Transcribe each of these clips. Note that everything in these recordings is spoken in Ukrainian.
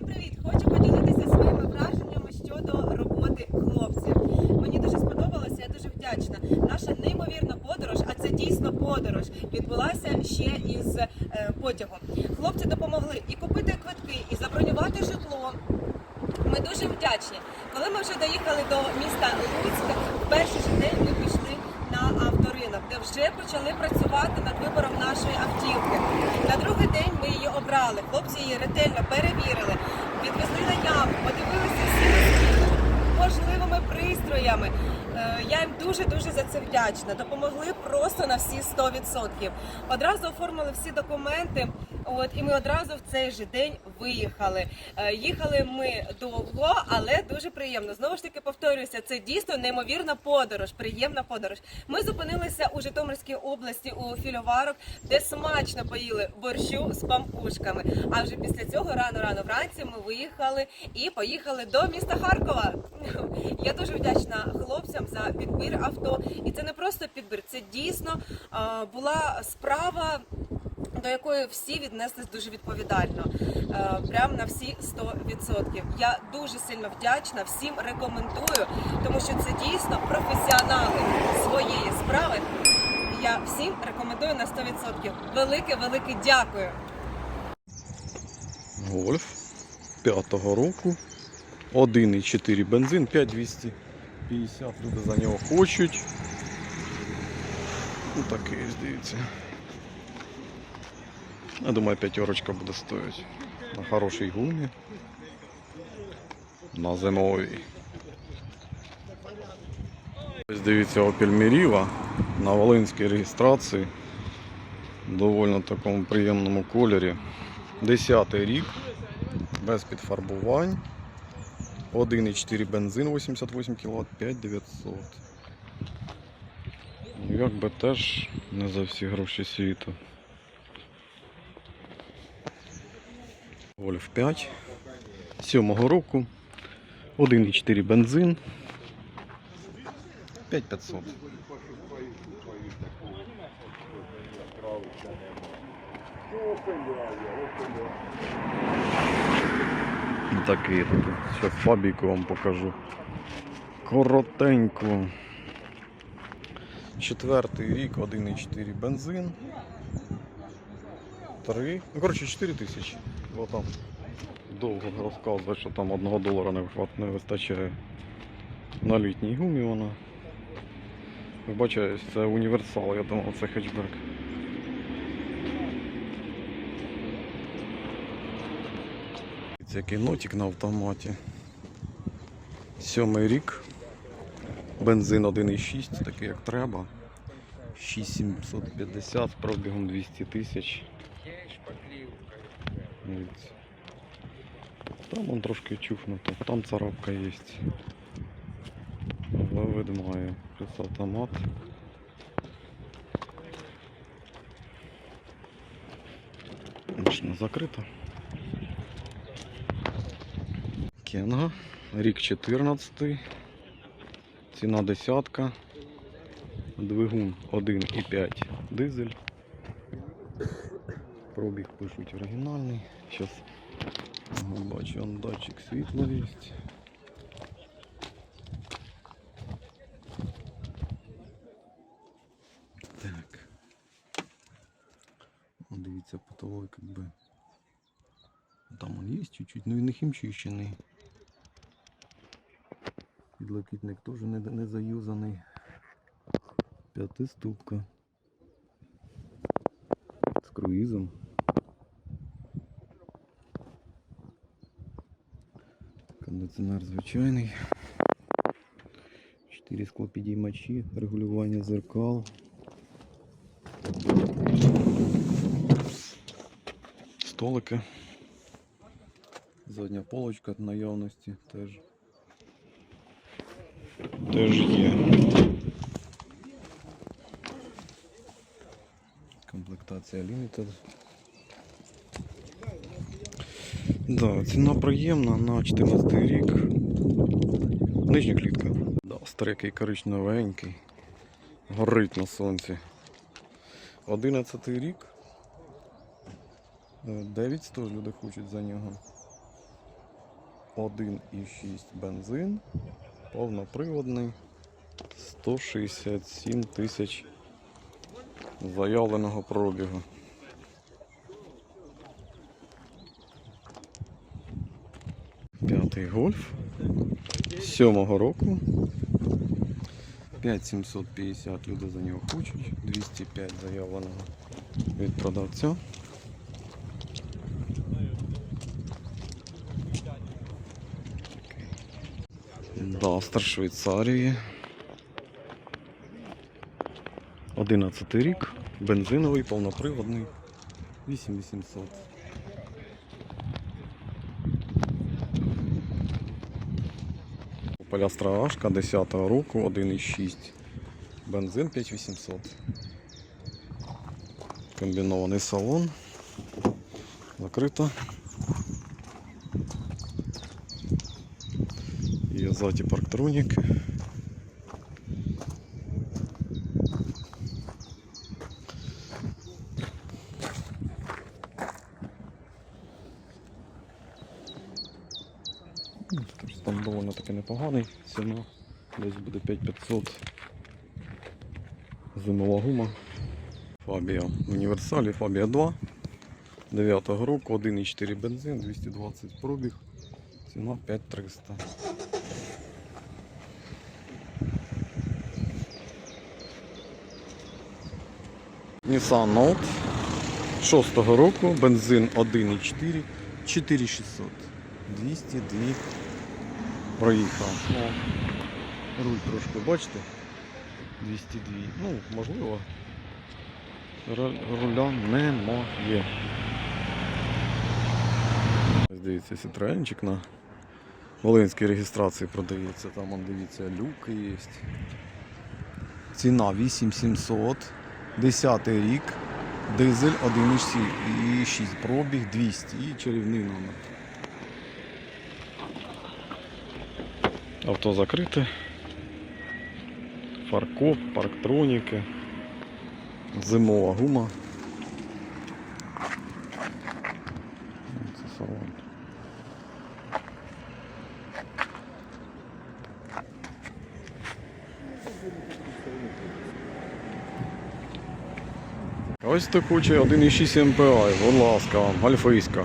Всім привіт! Хочу поділитися своїми враженнями щодо роботи хлопців. Мені дуже сподобалося, я дуже вдячна. Наша неймовірна подорож, а це дійсно подорож, відбулася ще із е, потягом. Хлопці допомогли і купити квитки, і забронювати житло. Ми дуже вдячні. Коли ми вже доїхали до міста Луцька, в перший же день ми пішли на авторинок, де вже почали працювати над вибором нашої автівки. На другий день ми її обрали. Хлопці її ретельно перевірили, відвезли на яму, подивилися всіми можливими пристроями. Е, Я їм дуже дуже за це вдячна. Допомогли просто на всі 100%. Одразу оформили всі документи. От і ми одразу в цей же день виїхали. Е, Їхали ми довго, але дуже приємно. Знову ж таки повторююся, це дійсно неймовірна подорож, приємна подорож. Ми зупинилися у Житомирській області у фільоварок, де смачно поїли борщу з пампушками. А вже після цього рано рано вранці ми виїхали і поїхали до міста Харкова. Я дуже вдячна хлопцям за підбір авто. І це не просто підбір, це дійсно була справа до якої всі віднеслись дуже відповідально, е, прям на всі 100%. Я дуже сильно вдячна, всім рекомендую, тому що це дійсно професіонали своєї справи. Я всім рекомендую на 100%. Велике, велике дякую. Гольф п'ятого року. 1,4 бензин, 5250. Люди за нього хочуть. Ну такий, здається. Я думаю, п'ятерочка буде стоїть. На хорошій гумі. На зимовій. Ось дивіться Opel Meriva на Волинській реєстрації. В доволі такому приємному кольорі. Десятий рік, без підфарбувань. 1,4 бензин 88 кВт, 5900. Ну, Якби теж не за всі гроші світу. Гольф 5 сьомого року. 1,4 бензин. 5500. Такий тут. Ще фабіку вам покажу. Коротенько. Четвертий рік, 1,4 бензин. Три. Ну, коротше, 4 тисячі. Бо там довго розказувати, що там одного долара не, вистачає. На літній гумі вона. Вибачаюсь, це універсал, я думав, це хетчбек. Це який нотик на автоматі. Сьомий рік. Бензин 1,6, такий як треба. 6750 з пробігом 200 тисяч. Дивіться. Там он трошки чухнуто, там царапка є. Але. Плюс автомат. Машина закрита. Кенга. Рік 14. Ціна десятка. Двигун 1,5 дизель. Пробіг пишуть оригінальний. Зараз бачу, он датчик світла є. Так. О, Дивіться, потолок якби. Там он є чуть-чуть, ну він не хімчищений. Підлокітник теж не, не заюзаний. П'ятиступка. З круїзом. Кондиціонер звичайний. Чотири склопідіймачі, регулювання зеркал. Столики. Задня полочка наявності теж. Теж є. Комплектація Limited. Да, ціна приємна на 14 рік. Нижня клітка. Да, старенький коричневенький. Горить на сонці. 11 рік. Е, 900 люди хочуть за нього. 1,6 бензин, повноприводний, 167 тисяч заявленого пробігу. П'ятий гольф сьомого року. 5750 люди за нього хочуть, 205 заявленого від продавця. Дастер Швейцарії. 11 рік, бензиновий, повноприводний, 8800. Полястра Ашка 10 року, 1,6. Бензин 5800. Комбінований салон. Закрито. Є ззаді парктронік. Ну, такий Стан доволі таки непоганий. Ціна десь буде 5500. Зимова гума. Фабія в Універсалі, Фабія 2. 9 року, 1,4 бензин, 220 пробіг. Ціна 5300. Nissan Note 6 року, бензин 1,4, 4600. 202 проїхав. О, руль трошки, бачите? 202. Ну, можливо. Руля немає. Дивіться, Citroenчик на Волинській реєстрації продається. Там, он, дивіться, люки є. Ціна 8700. 10 рік. Дизель 1,6 пробіг 200 і чарівний номер. Авто закрите. Фаркоп, парктроніки. Зимова гума. Це салон. Ось такучий 1,6 МПА, будь ласка, вам, гальфийська.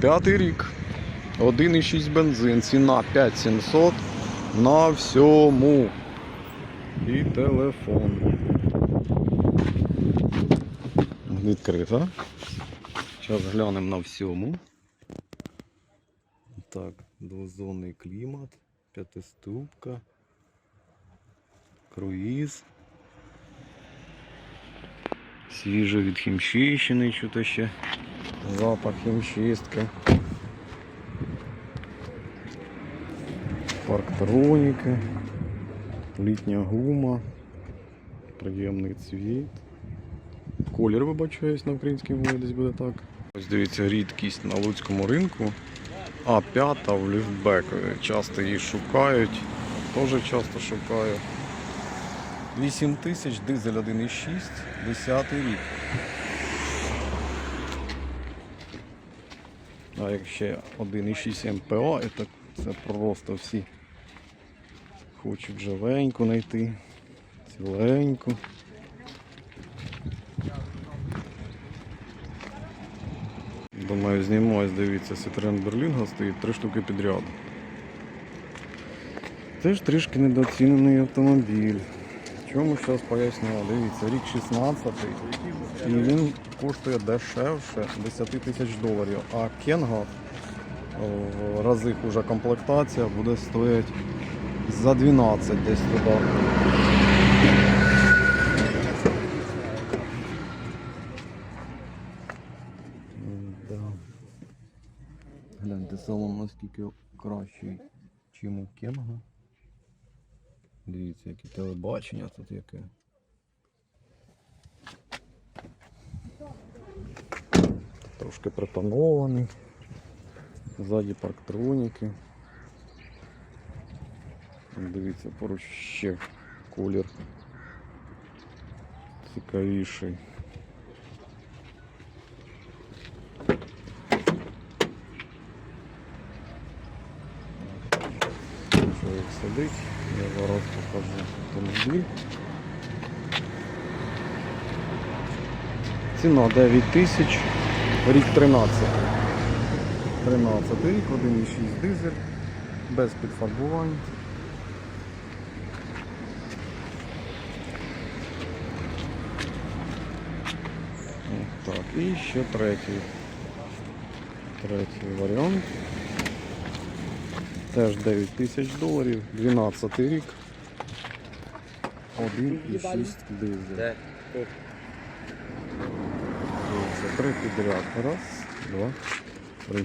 П'ятий рік. 1,6 бензин, ціна 5700 на всьому. І телефон. Відкрита. Зараз глянемо на всьому. Так, двозонний клімат, п'ятиступка, круїз. Свіжо від хімчищини, що ще запах хімчистки. Парктроніки, літня гума, приємний цвіт. Колір вибачаюсь на українській мові десь буде так. Ось дивіться, рідкість на луцькому ринку. А5 в ліфтбек. Часто її шукають. Теж часто шукаю. 8 тисяч, дизель 1,6, 10 рік. А якщо 1,6 МПА, це просто всі хочуть живеньку знайти, ціленьку. Думаю, знімаюсь, дивіться, Citroen Berlingo стоїть три штуки підряд. Теж трішки недооцінений автомобіль. Чому зараз пояснював? Дивіться, рік 16 і він коштує дешевше 10 тисяч доларів. А Кенга в рази хуже комплектація буде стоїти за 12 десь туди. Гляньте, салон наскільки кращий, чим у Кенга. Дивіться, яке телебачення тут яке. Трошки притонований. Ззаді парктроніки. Дивіться, поруч ще колір цікавіший. чоловік сидить. Я зараз покажу автомобіль. Ціна 9 тисяч, рік 13. 13 рік, 1,6 дизель, без підфарбувань. Так, і ще третій. Третій варіант. Теж 9 тисяч доларів, 12 рік. 1,6 дизель. Дивіться, три підряд. Раз, два, три.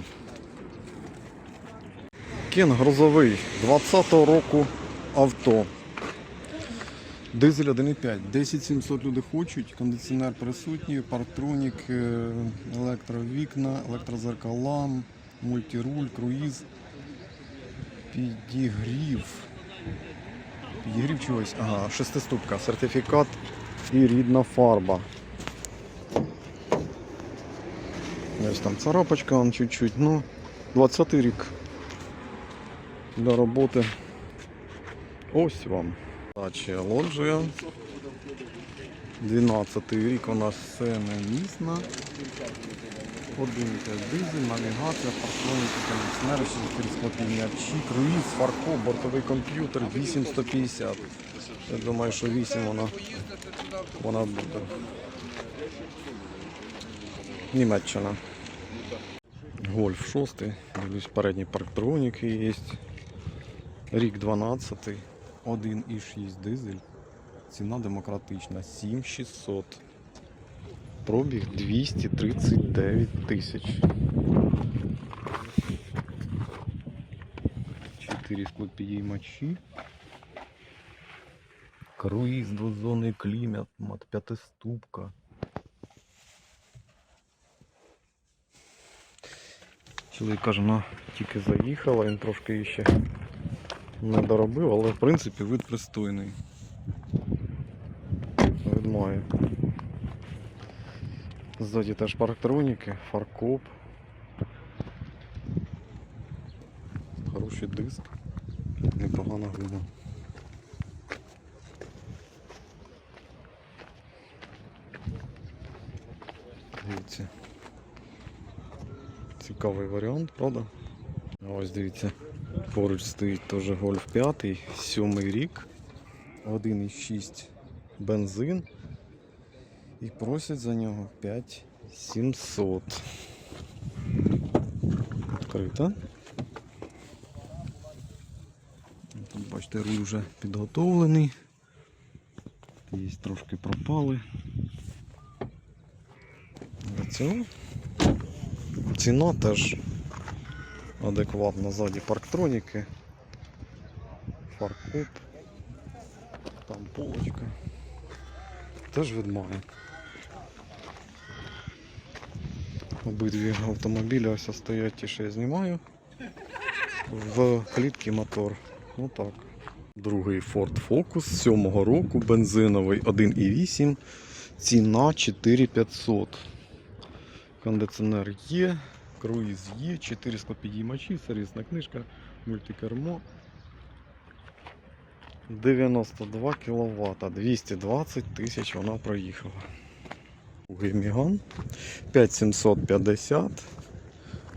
Кен грузовий 20-го року авто. Дизель 1,5. 10700 люди хочуть, кондиціонер присутній, парктронік, е, електровікна, електрозеркала, мультируль, круїз, підігрів. Підігрів чогось. Ага, шестиступка, сертифікат і рідна фарба. Ось там царапочка, он чуть-чуть, ну, 20 рік для роботи. Ось вам. Дача лоджія. 12 рік у нас немісна. 1,5 дизель, навігація, парктроніки, кондиціонери, 4 склопівнячі, круїз, фарко, бортовий комп'ютер, 8150. Я думаю, що 8 вона, вона буде. Німеччина. Гольф 6, дивлюсь, передні парктроніки є. Рік 12, 1,6 дизель. Ціна демократична 7600. Пробіг 239 тисяч. 4 склопідіймачі. Круїз, двозонний клімат, мат, п'ятиступка. Чоловік каже, вона тільки заїхала, він трошки ще не доробив, але в принципі вид пристойний. Має. Ззаді теж парктроніки, фаркоп. Хороший диск, непогана гума. Дивіться. Цікавий варіант, правда? Ось дивіться, поруч стоїть теж Гольф 5, 7 рік, 1,6 бензин. І просять за нього 5700. Відкрита. Тут бачите, руль вже підготовлений. Є трошки пропали. Цього. Ціна теж адекватна ззаді парктроніки. Фаркоп. Там полочка. Теж відмає. Обидві автомобілі ось стоять ті, що я знімаю. В клітці мотор. Отак. Другий Ford Focus 7-го року, бензиновий 1,8, ціна 4500. Кондиціонер є, круїз є, 4 склопідіймачі, сервісна книжка, мультикермо. 92 кВт, 220 тисяч вона проїхала. Другий Міган 5750.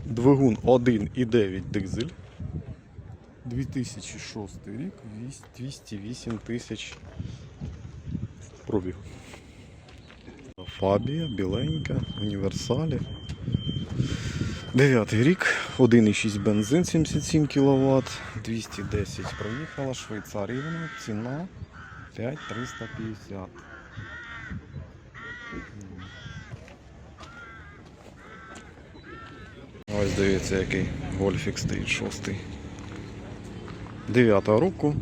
Двигун 1,9 дизель. 2006 рік, 208 тисяч пробіг. Фабія, біленька, універсалі. Дев'ятий рік, 1,6 бензин 77 кВт, 210 проїхала, Швейцарія вона, ціна 5350. Ось дивіться, який гольфік стоїть шостий. 9 року.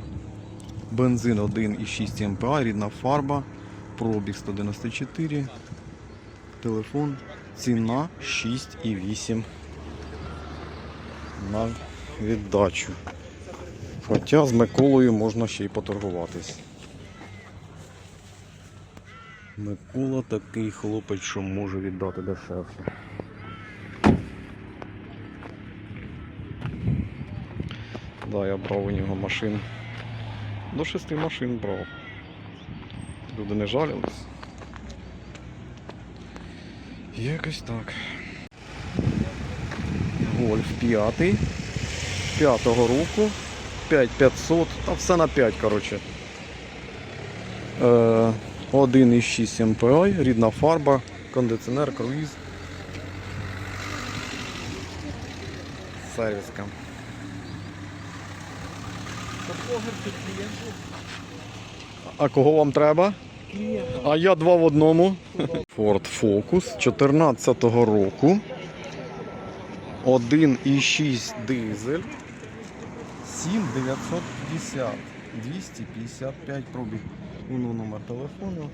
Бензин 1,6 МПА, рідна фарба, пробіг 194, телефон, ціна 6,8 на віддачу. Хоча з Миколою можна ще й поторгуватись. Микола такий хлопець, що може віддати дешевше. Да, я брав у нього машин. До шести машин брав. Люди не жалілись. Якось так. Гольф п'ятий. П'ятого року. 5500. Та все на 5, коротше. Е, 1,6 MPI, рідна фарба, кондиціонер, круїз. Сервіска. А кого вам треба? А я два в одному. Ford Focus 14 року. 1,6 дизель. 7950. 255 пробіг. Воно номер телефону.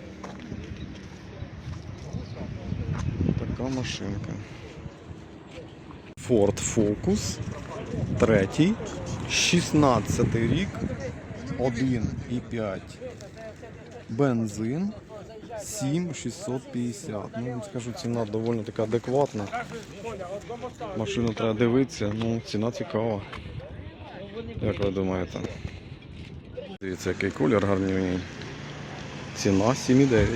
Така машинка. Ford Focus. Третій. 16 рік. 1,5. Бензин. 7650. Ну, скажу, ціна доволі така адекватна. Машину треба дивитися, ну ціна цікава. Як ви думаєте? Дивіться, який колір гарний. Ціна 7,9.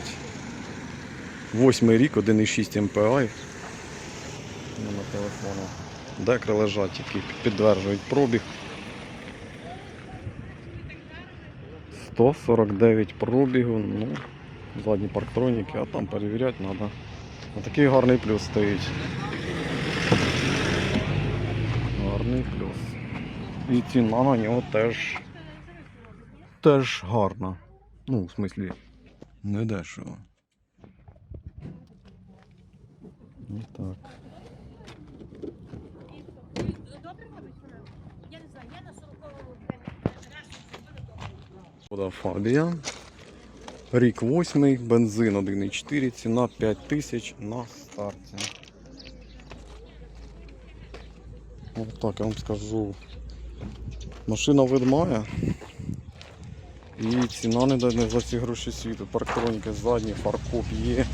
Восьмий рік, 1,6 MPI. Номер телефону. Декри лежать, які підтверджують пробіг. 149 пробігу, ну, задні парктроніки, а там перевіряти треба. Такий гарний плюс стоїть. Гарний плюс. І ціна на нього теж теж гарна. Ну, в смислі, не дешево. Ось так. Я не знаю, я на 40-му Шкода Фабія. Рік 8, бензин 1,4, ціна 5 тисяч на старті. Ось так я вам скажу. Машина видмає. І ціна не дає за ці гроші світу. Парктроніки задні, фаркоп є.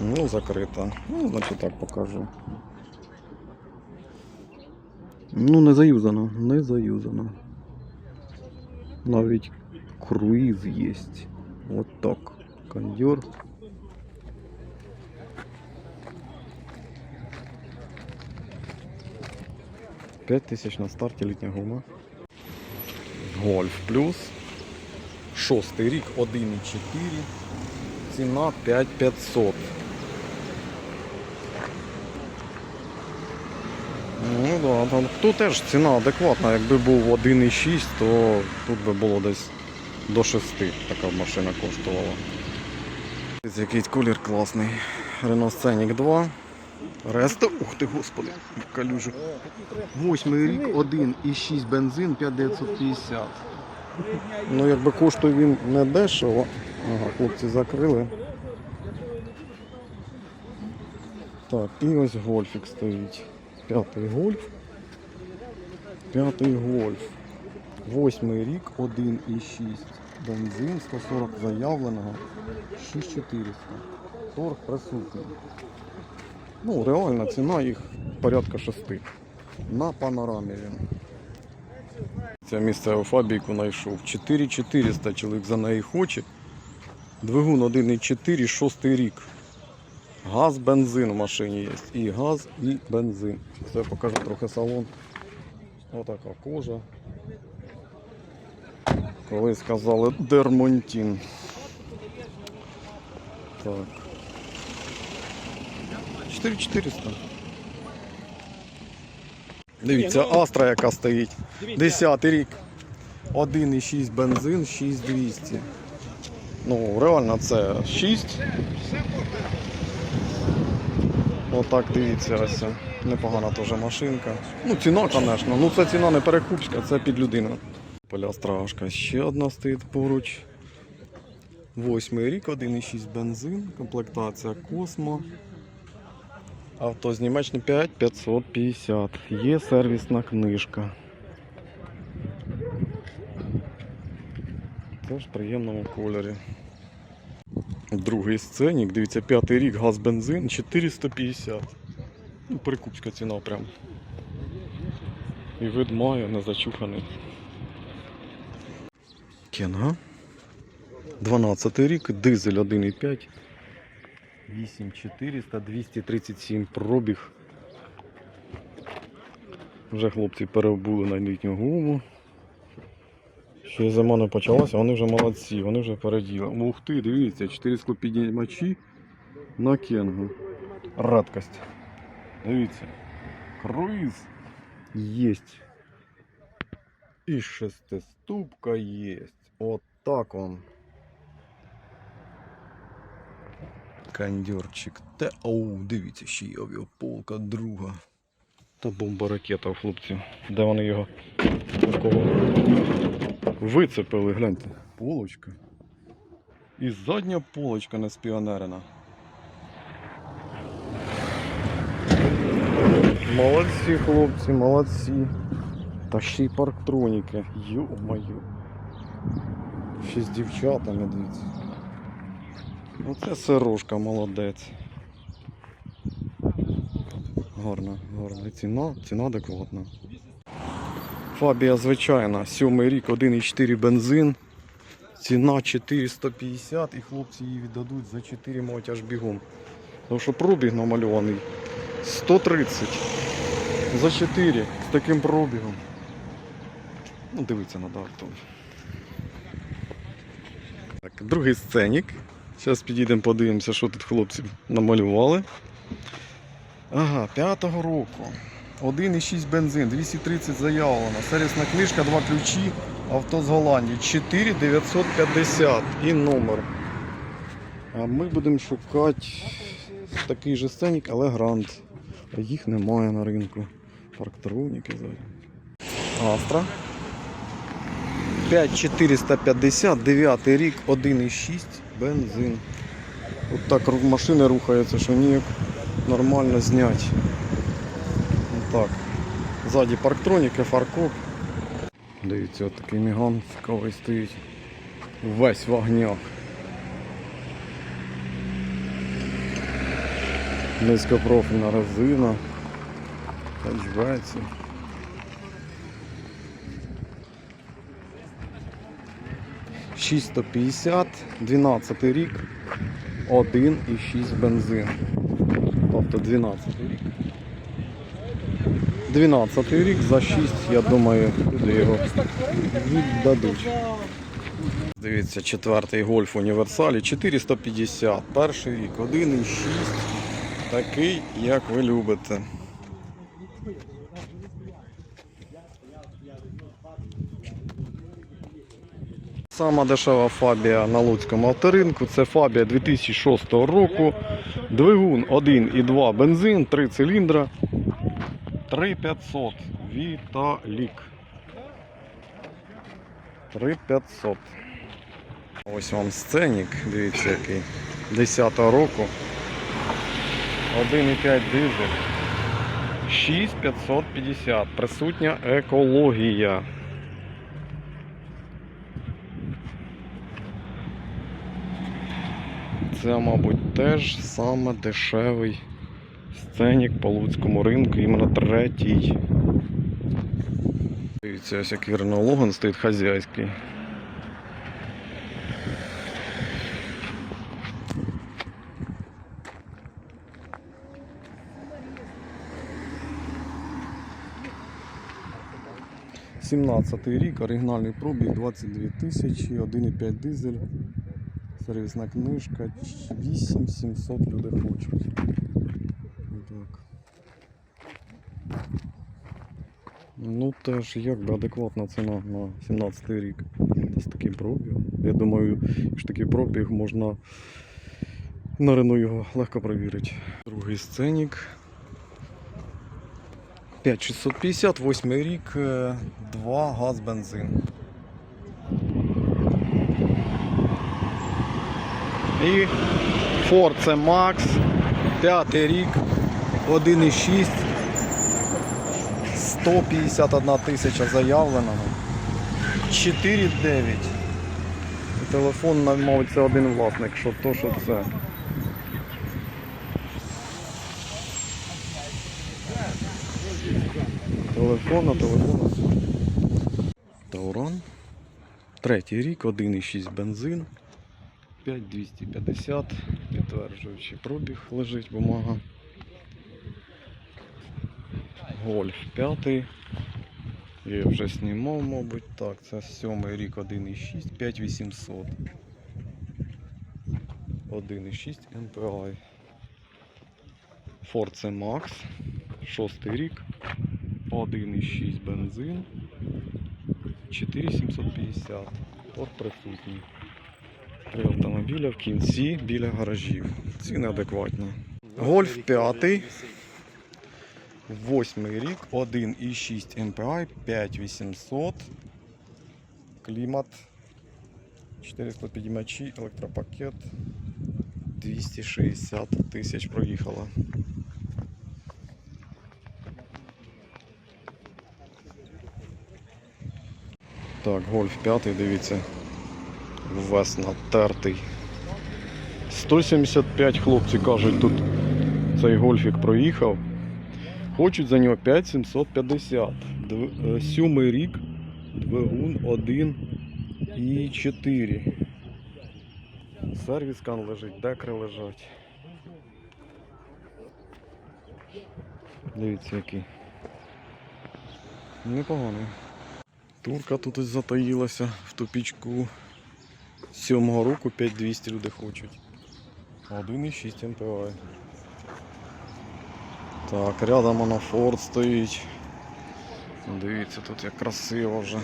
Ну, закрита. Ну, значить так покажу. Ну, не заюзано, не заюзано. Навіть круїз є. От так. Кондьор. П'ять тисяч на старті літня гума. Гольф плюс. Шостий рік 1,4. Ціна 5500. Ну да, там тут теж ціна адекватна. Якби був 1,6, то тут би було десь до 6 така машина коштувала. Якийсь колір класний. Renault Scenic 2. Ресто. Ух ти господи, калюжу. Восьмий рік, 1,6 бензин, 5950. Ну якби коштує він не дешево. Ага, хлопці закрили. Так, і ось гольфік стоїть. П'ятий гольф. П'ятий гольф. Восьмий рік, 1,6 бензин, 140 заявленого, 6400. Торг присутній. Ну, реальна ціна їх порядка 6. На панорамі він. Це місцеву фабіку знайшов. 4400 чоловік за неї хоче. Двигун 1,4, 6 рік. Газ, бензин в машині є. І газ, і бензин. Це покажу трохи салон. Отака кожа. Колись сказали Дермонтін. Так. 4400. Дивіться, Астра яка стоїть. 10 рік. 1,6 бензин, 6200. Ну, реально це 6. Отак дивіться, ось. Непогана теж машинка. Ну, ціна, звісно. Ну це ціна не перекупська, це під людину. Поля страшка. Ще одна стоїть поруч. Восьмий рік, 1,6 бензин, комплектація Космо. Авто з Німеччини 5550. Є сервісна книжка. Теж в приємному кольорі. Другий сценік, дивіться, п'ятий рік, газ бензин 450. Ну, Перекупська ціна прям. І вид має, не зачуханий. Кенга. 12 рік, дизель 1,5. 8400, 237 пробіг. Вже хлопці перебули на літню гуму. Ще зима не почалася, вони вже молодці, вони вже переділи. Ух ти, дивіться, 4 склопіднімачі на кенгу. Радкость. Дивіться. Круїз єсть. І шестиступка єсть. От так он. Кондьорчик. Та оу, дивіться, ще є авіаполка друга. Та бомба ракета у хлопців. Де вони його такого вицепили, гляньте. Полочка. І задня полочка не спіонерена. Молодці, хлопці, молодці. Та ще й парктроніки. Йо-моє. Ще з дівчатами, дивіться. Оце сирожка, молодець. Гарна, гарна. І ціна, ціна адекватна. Фабія звичайна, сьомий рік, 1,4 бензин. Ціна 450 і хлопці її віддадуть за 4 мабуть, аж бігом. Тому що пробіг намальований 130 за 4 з таким пробігом. Ну, дивиться на дарту. Так, другий сценік. Зараз підійдемо подивимося, що тут хлопці намалювали. Ага, п'ятого року. 1,6 бензин, 230 заявлено. Сервісна книжка, два ключі, авто з Голландії. 4950 і номер. А ми будемо шукати такий же сценік, але грант. Їх немає на ринку. Парктроніки зараз. Астра. 5450, 9 рік, 1,6 бензин. От так машини рухаються, що ніяк нормально зняти. Так. Ззаді парктроніки, фаркоп. Дивіться, от такий міган цікавий стоїть. Весь в огнях. Низькопрофільна резина. Хеджбеці. Шість 150, 12 рік, 1,6 бензин. Тобто 12 рік. 12 рік за 6, я думаю, люди його віддадуть. Дивіться, четвертий гольф універсалі 450. Перший рік 1,6. Такий, як ви любите. Сама дешева фабія на Луцькому авторинку. Це фабія 2006 року. Двигун 1,2 бензин, 3 циліндра. 3500. Віталік. 3500. Ось вам сценік, дивіться який. 10 року. 1,5 дизель. 6550. Присутня екологія. Це, мабуть, теж саме дешевий сценік по луцькому ринку, іменно третій. Дивіться, ось Renault Logan стоїть хазяйський. Сімнадцятий рік, оригінальний пробіг 22 тисячі, 1,5 дизель, сервісна книжка, 8700 люди хочуть. Так. Ну теж якби адекватна ціна на 17 рік. З таким пробігом. Я думаю, що такий пробіг можна на Рену його легко перевірити. Другий сценік. 5650, 8 рік, 2 газ бензин. І Ford C Max, 5 рік, 1,6. 151 тисяча заявленого. 4,9. Телефон, мабуть, це один власник, що то, що це. Телефона, телефона. Тауран. Третій рік, 1,6 бензин. 5250. Підтверджуючий пробіг лежить бумага. Гольф 5. Я вже знімав, мабуть. Так, це сьомий рік 1,6, 5800. 1,6 MPI. Ford C Max. Шостий рік. 1,6 бензин. 4750. От присутній. Три автомобіля в кінці біля гаражів. Ціни адекватні. Гольф 5. Восьмий рік, 1,6 MPI, 5800. Клімат. 400 підіймачі, електропакет. 260 тисяч проїхало. Так, гольф 5, дивіться. Вес натертий. 175 хлопці кажуть, тут цей гольфік проїхав. Хочуть за нього 5750. Е, Сьомий рік, двигун 1 і 4. Сервіскан лежить, декри лежать. Дивіться який. Непоганий. Турка тут ось затаїлася в тупічку. З сьомого року 5200 люди хочуть. 1,6 МПА. Так, рядом воно Форд стоїть. Дивіться, тут як красиво вже.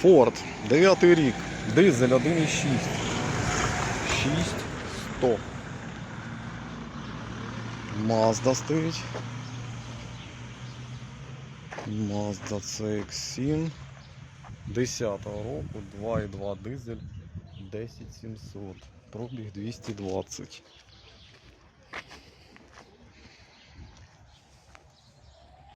Форд, 9 рік, дизель 1,6. 6100. Mazda стоїть. Mazda CX-7 10-го року, 2,2 дизель, 10700. Пробіг 220.